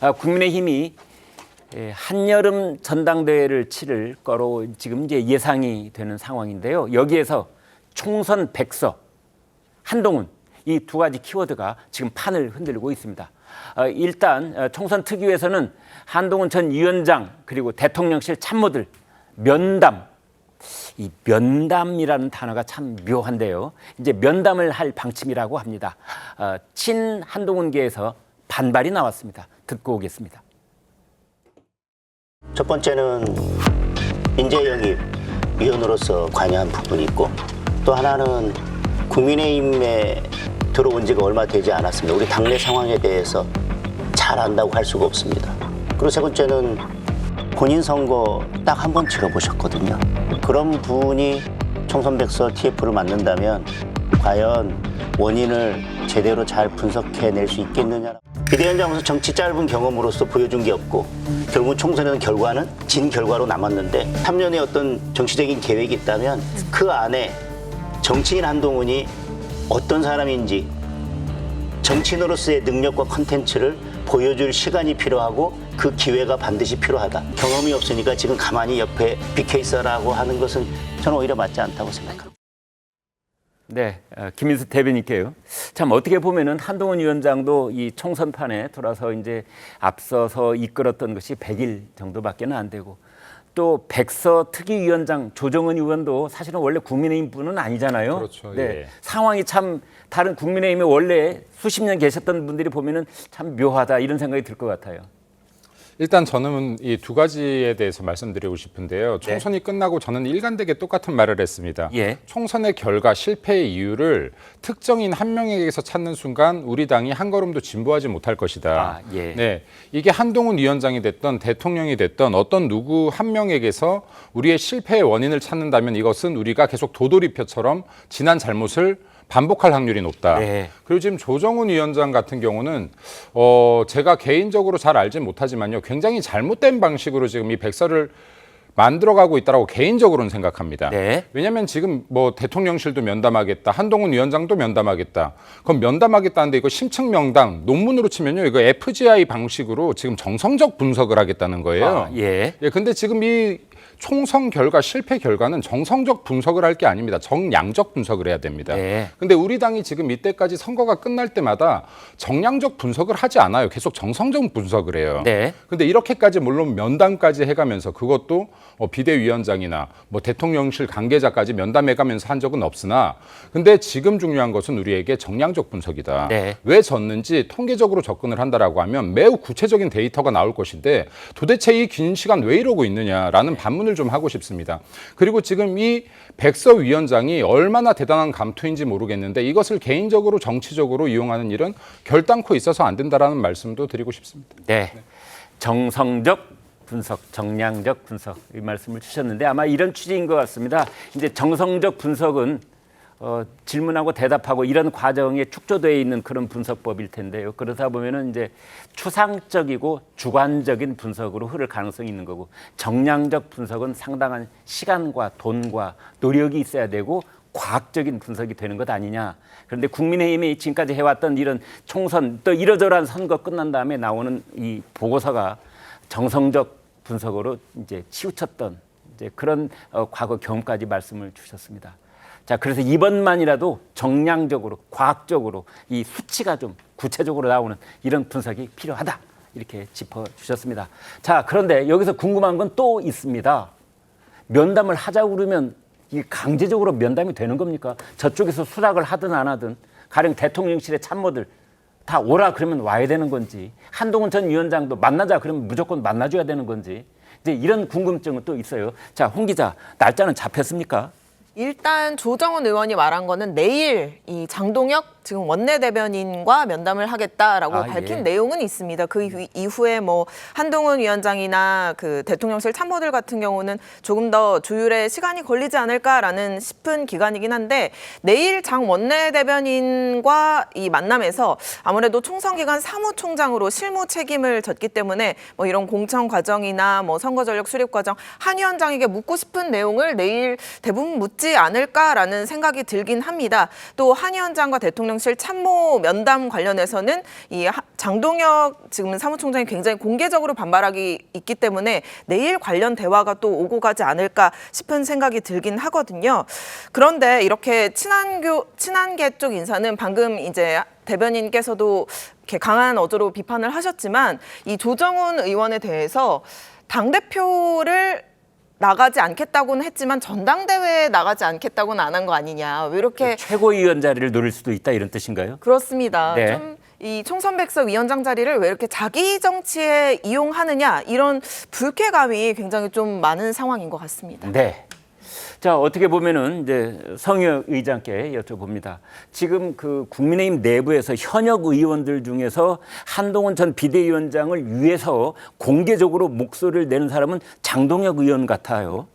아, 국민의힘이 예, 한여름 전당대회를 치를 거로 지금 이제 예상이 되는 상황인데요. 여기에서 총선 백서, 한동훈 이 두 가지 키워드가 지금 판을 흔들고 있습니다. 어, 일단 어, 총선 특위에서는 한동훈 전 위원장 그리고 대통령실 참모들 면담 이 면담이라는 단어가 참 묘한데요. 이제 면담을 할 방침이라고 합니다. 어, 친 한동훈계에서 반발이 나왔습니다. 듣고 오겠습니다. 첫 번째는 인재 영입 위원으로서 관여한 부분이 있고 또 하나는 국민의힘에 들어온 지가 얼마 되지 않았습니다. 우리 당내 상황에 대해서 잘 안다고 할 수가 없습니다. 그리고 세 번째는 본인 선거 딱 한 번 치러보셨거든요. 그런 분이 총선백서 TF를 만든다면 과연 원인을 제대로 잘 분석해낼 수 있겠느냐. 비대위원장으로서 정치 짧은 경험으로서 보여준 게 없고 결국 총선에는 결과는 진 결과로 남았는데 3년의 어떤 정치적인 계획이 있다면 그 안에 정치인 한동훈이 어떤 사람인지 정치인으로서의 능력과 컨텐츠를 보여줄 시간이 필요하고 그 기회가 반드시 필요하다. 경험이 없으니까 지금 가만히 옆에 비켜 있어라고 하는 것은 저는 오히려 맞지 않다고 생각합니다. 네, 어, 김인수 대변인께요. 참 어떻게 보면은 한동훈 위원장도 이 총선판에 돌아서 이제 앞서서 이끌었던 것이 100일 정도밖에는 안 되고 또 백서 특위위원장 조정은 의원도 사실은 원래 국민의힘 분은 아니잖아요. 그렇죠, 네, 예. 상황이 참 다른 국민의힘에 원래 수십 년 계셨던 분들이 보면은 참 묘하다 이런 생각이 들 것 같아요. 일단 저는 이 두 가지에 대해서 말씀드리고 싶은데요. 총선이 끝나고 저는 일관되게 똑같은 말을 했습니다. 예. 총선의 결과 실패의 이유를 특정인 한 명에게서 찾는 순간 우리 당이 한 걸음도 진보하지 못할 것이다. 아, 예. 네, 이게 한동훈 위원장이 됐던 대통령이 됐던 어떤 누구 한 명에게서 우리의 실패의 원인을 찾는다면 이것은 우리가 계속 도돌이표처럼 지난 잘못을 반복할 확률이 높다. 네. 그리고 지금 조정훈 위원장 같은 경우는 어 제가 개인적으로 잘 알진 못하지만요. 굉장히 잘못된 방식으로 지금 이 백서를 만들어가고 있다라고 개인적으로는 생각합니다. 네. 왜냐하면 지금 뭐 대통령실도 면담하겠다, 한동훈 위원장도 면담하겠다. 그럼 면담하겠다는데 이거 심층 명당 논문으로 치면요, 이거 FGI 방식으로 지금 정성적 분석을 하겠다는 거예요. 아, 예. 예, 근데 지금 이 총선 결과 실패 결과는 정성적 분석을 할 게 아닙니다. 정량적 분석을 해야 됩니다. 네. 근데 우리 당이 지금 이때까지 선거가 끝날 때마다 정량적 분석을 하지 않아요. 계속 정성적 분석을 해요. 네. 근데 이렇게까지 물론 면담까지 해가면서 그것도 어, 비대위원장이나 뭐 대통령실 관계자까지 면담해가면서 한 적은 없으나 근데 지금 중요한 것은 우리에게 정량적 분석이다. 네. 왜 졌는지 통계적으로 접근을 한다라고 하면 매우 구체적인 데이터가 나올 것인데 도대체 이 긴 시간 왜 이러고 있느냐라는 반문 을 좀 하고 싶습니다. 그리고 지금 이 백서 위원장이 얼마나 대단한 감투인지 모르겠는데 이것을 개인적으로 정치적으로 이용하는 일은 결단코 있어서 안 된다라는 말씀도 드리고 싶습니다. 네. 정성적 분석, 정량적 분석 이 말씀을 주셨는데 아마 이런 취지인 것 같습니다. 이제 정성적 분석은 어, 질문하고 대답하고 이런 과정에 축조되어 있는 그런 분석법일 텐데요. 그러다 보면은 이제 추상적이고 주관적인 분석으로 흐를 가능성이 있는 거고 정량적 분석은 상당한 시간과 돈과 노력이 있어야 되고 과학적인 분석이 되는 것 아니냐. 그런데 국민의힘이 지금까지 해왔던 이런 총선 또 이러저러한 선거 끝난 다음에 나오는 이 보고서가 정성적 분석으로 이제 치우쳤던 이제 그런 어, 과거 경험까지 말씀을 주셨습니다. 자, 그래서 이번만이라도 정량적으로 과학적으로 이 수치가 좀 구체적으로 나오는 이런 분석이 필요하다. 이렇게 짚어 주셨습니다. 자, 그런데 여기서 궁금한 건 또 있습니다. 면담을 하자고 그러면 이 강제적으로 면담이 되는 겁니까? 저쪽에서 수락을 하든 안 하든 가령 대통령실의 참모들 다 오라 그러면 와야 되는 건지 한동훈 전 위원장도 만나자 그러면 무조건 만나줘야 되는 건지 이제 이런 궁금증은 또 있어요. 자, 홍 기자 날짜는 잡혔습니까? 일단 조정훈 의원이 말한 거는 내일 이 장동혁 지금 원내 대변인과 면담을 하겠다라고 아, 밝힌 예. 내용은 있습니다. 그 이후- 이후에 뭐 한동훈 위원장이나 그 대통령실 참모들 같은 경우는 조금 더 조율에 시간이 걸리지 않을까라는 싶은 기간이긴 한데 내일 장 원내 대변인과 이 만남에서 아무래도 총선 기간 사무총장으로 실무 책임을 졌기 때문에 뭐 이런 공천 과정이나 뭐 선거 전력 수립 과정 한 위원장에게 묻고 싶은 내용을 내일 대부분 묻지 않을까라는 생각이 들긴 합니다. 또 한 위원장과 대통령 대통령실 참모 면담 관련해서는 이 하- 장동혁 지금 사무총장이 굉장히 공개적으로 반발하기 있기 때문에 내일 관련 대화가 또 오고 가지 않을까 싶은 생각이 들긴 하거든요. 그런데 이렇게 친한교 친한계 쪽 인사는 방금 이제 대변인께서도 이렇게 강한 어조로 비판을 하셨지만 이 조정훈 의원에 대해서 당 대표를 나가지 않겠다고는 했지만 전당대회에 나가지 않겠다고는 안 한 거 아니냐. 왜 이렇게 최고위원 자리를 노릴 수도 있다 이런 뜻인가요? 그렇습니다. 네. 좀 이 총선백서 위원장 자리를 왜 이렇게 자기 정치에 이용하느냐 이런 불쾌감이 굉장히 좀 많은 상황인 것 같습니다. 네. 자 어떻게 보면은 이제 성여 의장께 여쭤봅니다. 지금 그 국민의힘 내부에서 현역 의원들 중에서 한동훈 전 비대위원장을 위해서 공개적으로 목소리를 내는 사람은 장동혁 의원 같아요.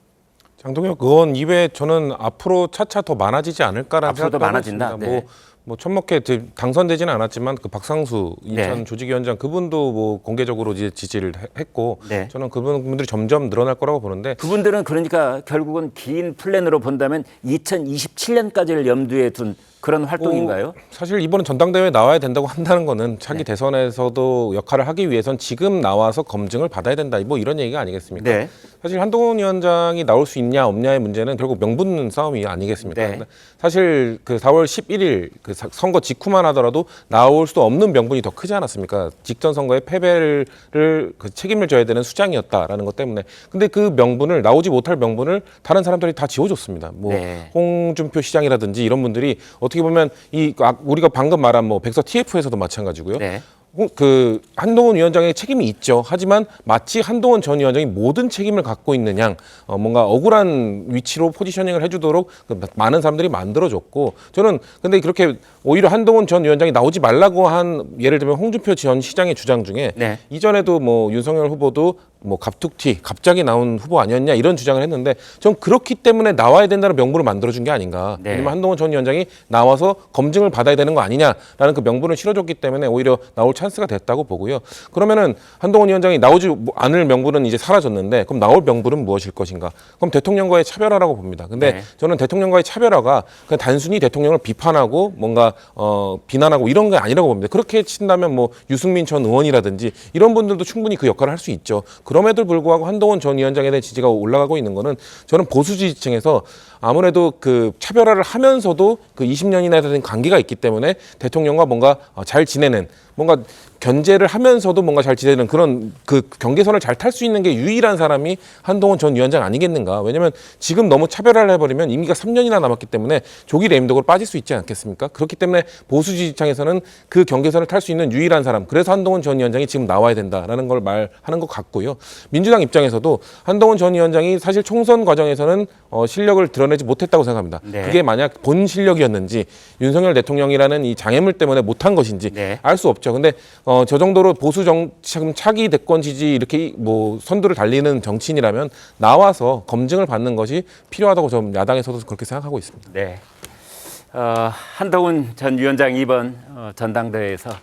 장동혁 의원 입에 저는 앞으로 차차 더 많아지지 않을까라는 앞으로 더 생각도 하고 많아진다? 있습니다. 네. 뭐, 뭐 천목회 드- 당선되지는 않았지만 그 박상수 인천 네. 조직위원장 그분도 뭐 공개적으로 이제 지지를 해- 했고 네. 저는 그분 분들이 점점 늘어날 거라고 보는데 그분들은 그러니까 결국은 긴 플랜으로 본다면 2027년까지를 염두에 둔 그런 활동인가요? 뭐 사실 이번에 전당대회에 나와야 된다고 한다는 거는 차기 대선에서도 역할을 하기 위해선 지금 나와서 검증을 받아야 된다. 뭐 이런 얘기가 아니겠습니까? 네. 사실 한동훈 위원장이 나올 수 있냐 없냐의 문제는 결국 명분 싸움이 아니겠습니까? 네. 사실 그 4월 11일 그 사- 선거 직후만 하더라도 나올 수 없는 명분이 더 크지 않았습니까? 직전 선거의 패배를 그 책임을 져야 되는 수장이었다라는 것 때문에 근데 그 명분을 나오지 못할 명분을 다른 사람들이 다 지워줬습니다. 뭐 네. 홍준표 시장이라든지 이런 분들이 어떻게 보면 이 아, 우리가 방금 말한 뭐 백서 TF에서도 마찬가지고요. 네. 홍- 그 한동훈 위원장의 책임이 있죠. 하지만 마치 한동훈 전 위원장이 모든 책임을 갖고 있는 양 어, 뭔가 억울한 위치로 포지셔닝을 해주도록 그 많은 사람들이 만들어줬고 저는 근데 그렇게 오히려 한동훈 전 위원장이 나오지 말라고 한 예를 들면 홍준표 전 시장의 주장 중에 네. 이전에도 뭐 윤석열 후보도 뭐 갑툭튀 갑자기 나온 후보 아니었냐 이런 주장을 했는데 전 그렇기 때문에 나와야 된다는 명분을 만들어준 게 아닌가. 네. 왜냐면 한동훈 전 위원장이 나와서 검증을 받아야 되는 거 아니냐라는 그 명분을 실어줬기 때문에 오히려 나올 찬스가 됐다고 보고요. 그러면은 한동훈 위원장이 나오지 않을 명분은 이제 사라졌는데 그럼 나올 명분은 무엇일 것인가? 그럼 대통령과의 차별화라고 봅니다. 근데 네. 저는 대통령과의 차별화가 그냥 단순히 대통령을 비판하고 뭔가 어, 비난하고 이런 게 아니라고 봅니다. 그렇게 친다면 뭐 유승민 전 의원이라든지 이런 분들도 충분히 그 역할을 할 수 있죠. 그럼에도 불구하고 한동훈 전 위원장에 대한 지지가 올라가고 있는 거는 저는 보수 지지층에서 아무래도 그 차별화를 하면서도 그 20년이나 된 관계가 있기 때문에 대통령과 뭔가 어, 잘 지내는 뭔가 견제를 하면서도 뭔가 잘 지내는 그런 그 경계선을 잘 탈 수 있는 게 유일한 사람이 한동훈 전 위원장 아니겠는가. 왜냐면 지금 너무 차별화를 해버리면 임기가 3년이나 남았기 때문에 조기 레임덕으로 빠질 수 있지 않겠습니까? 그렇기 때문에 보수 지지층에서는 그 경계선을 탈 수 있는 유일한 사람. 그래서 한동훈 전 위원장이 지금 나와야 된다라는 걸 말하는 것 같고요. 민주당 입장에서도 한동훈 전 위원장이 사실 총선 과정에서는 어, 실력을 드러내지 못했다고 생각합니다. 네. 그게 만약 본 실력이었는지 윤석열 대통령이라는 이 장애물 때문에 못한 것인지 네. 알 수 없죠. 근데 어, 저 정도로 보수 정 지금 차기 대권 지지 이렇게 뭐 선두를 달리는 정치인이라면 나와서 검증을 받는 것이 필요하다고 좀 야당에서도 그렇게 생각하고 있습니다. 네. 어, 한동훈 전 위원장 이번 어, 전당대회에서 어,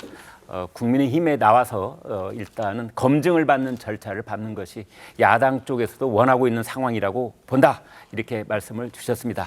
국민의힘에 나와서 어, 일단은 검증을 받는 절차를 밟는 것이 야당 쪽에서도 원하고 있는 상황이라고 본다 이렇게 말씀을 주셨습니다.